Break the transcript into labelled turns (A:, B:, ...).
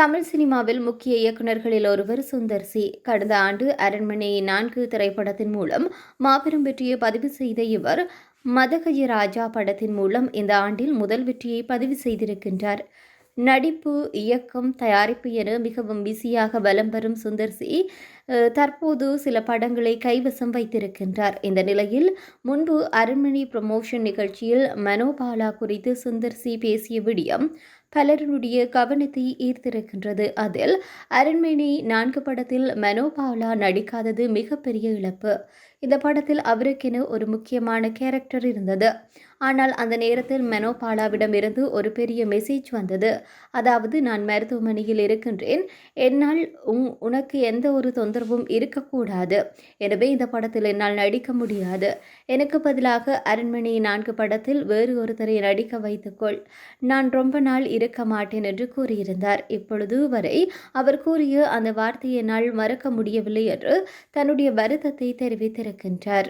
A: தமிழ் சினிமாவில் முக்கிய இயக்குநர்களில் ஒருவர் சுந்தர் சி. கடந்த ஆண்டு அரண்மனை நான்கு திரைப்படத்தின் மூலம் மாபெரும் வெற்றியை பதிவு செய்த இவர் மதகஜ ராஜா படத்தின் மூலம் இந்த ஆண்டில் முதல் வெற்றியை பதிவு செய்திருக்கின்றார். நடிப்பு இயக்கம் தயாரிப்பு என மிகவும் பிஸியாக வலம் வரும் சுந்தர் சி தற்போது சில படங்களை கைவசம் வைத்திருக்கின்றார். இந்த நிலையில் முன்பு அரண்மனை ப்ரமோஷன் நிகழ்ச்சியில் மனோபாலா குறித்து சுந்தர் சி பேசிய விடியம் பலருடைய கவனத்தை ஈர்த்திருக்கின்றது. அதில் அரண்மனை நான்கு படத்தில் மனோபாலா நடிக்காதது மிகப்பெரிய இழப்பு. இந்த படத்தில் அவருக்கென ஒரு முக்கியமான கேரக்டர் இருந்தது. ஆனால் அந்த நேரத்தில் மெனோபாலாவிடம் இருந்து ஒரு பெரிய மெசேஜ் வந்தது. அதாவது நான் மருத்துவமனையில் இருக்கின்றேன். என்னால் உங் உனக்கு எந்த ஒரு தொந்தரவும் இருக்கக்கூடாது. எனவே இந்த படத்தில் என்னால் நடிக்க முடியாது. எனக்கு பதிலாக அரண்மனை நான்கு படத்தில் வேறு ஒருத்தரை நடிக்க வைத்துக்கொள் நான் ரொம்ப நாள் இருக்க மாட்டேன் என்று கூறியிருந்தார். இப்பொழுது வரை அவர் கூறிய அந்த வார்த்தையை என்னால் மறக்க முடியவில்லை என்று தன்னுடைய வருத்தத்தை தெரிவித்திருக்கின்றார்.